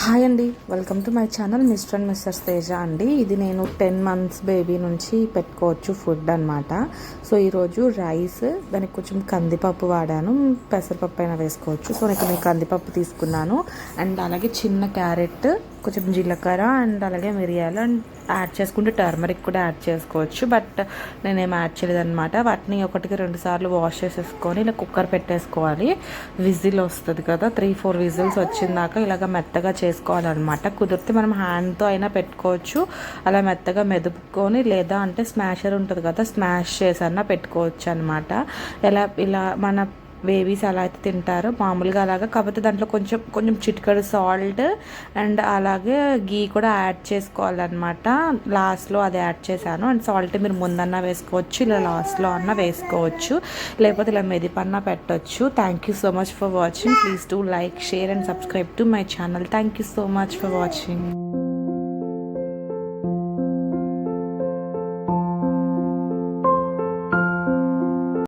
Hi అండి. Welcome to my channel mister and Mrs Teja అండి. ఇది నేను టెన్ మంత్స్ బేబీ నుంచి పెట్టుకోవచ్చు ఫుడ్ అనమాట సో ఈరోజు రైస్ దానికి కొంచెం కందిపప్పు వాడాను. పెసరపప్పు అయినా వేసుకోవచ్చు. సో నేను నేను కందిపప్పు తీసుకున్నాను. అండ్ అలాగే చిన్న క్యారెట్ కొంచెం జీలకర్ర అండ్ అలాగే మిరియాలు అండ్ యాడ్ చేసుకుంటే టర్మరిక్ కూడా యాడ్ చేసుకోవచ్చు. బట్ నేనేం యాడ్ చేయలేదన్నమాట. వాటిని ఒకటికి రెండు సార్లు వాష్ చేసేసుకొని ఇలా కుక్కర్ పెట్టేసుకోవాలి. విజిల్ వస్తుంది కదా. త్రీ ఫోర్ విజిల్స్ వచ్చిందాక ఇలాగ మెత్తగా చేసుకోవాలన్నమాట. కుదిరితే మనం హ్యాండ్తో అయినా పెట్టుకోవచ్చు. అలా మెత్తగా మెదుపుకొని లేదా అంటే స్మాషర్ ఉంటుంది కదా స్మాష్ చేసన్నా పెట్టుకోవచ్చు అనమాట ఎలా ఇలా మన బేబీస్ అలా అయితే తింటారు మామూలుగా అలాగా. కాకపోతే దాంట్లో కొంచెం కొంచెం చిటికడు సాల్ట్ అండ్ అలాగే గీ కూడా యాడ్ చేసుకోవాలన్నమాట. లాస్ట్లో అది యాడ్ చేశాను. అండ్ సాల్ట్ మీరు ముందన్నా వేసుకోవచ్చు ఇలా లాస్ట్లో అన్నా వేసుకోవచ్చు లేకపోతే ఇలా మెదిపన్నా పెట్టొచ్చు. Thank you so much for watching please to like share and subscribe to my channel thank you so much for watching